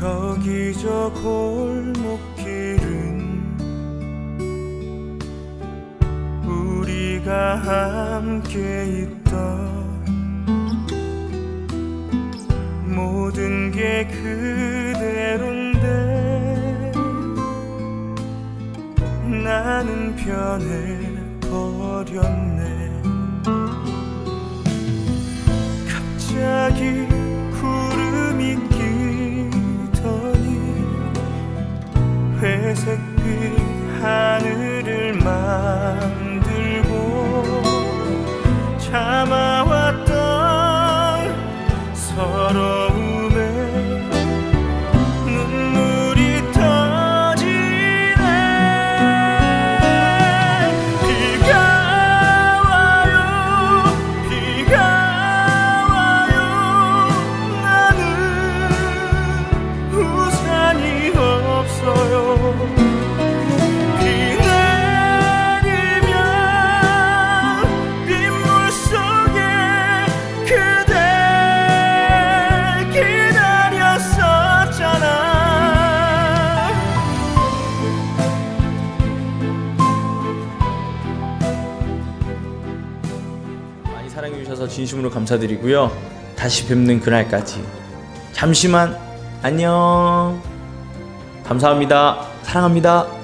저 골목길은 우리가 함께 있던 모든 게 그대로인데 나는 변해버렸네. 갑자기 회색빛 하늘을 만 많이 사랑해 주셔서 진심으로 감사드리고요. 다시 뵙는 그날까지 잠시만 안녕. 감사합니다. 사랑합니다.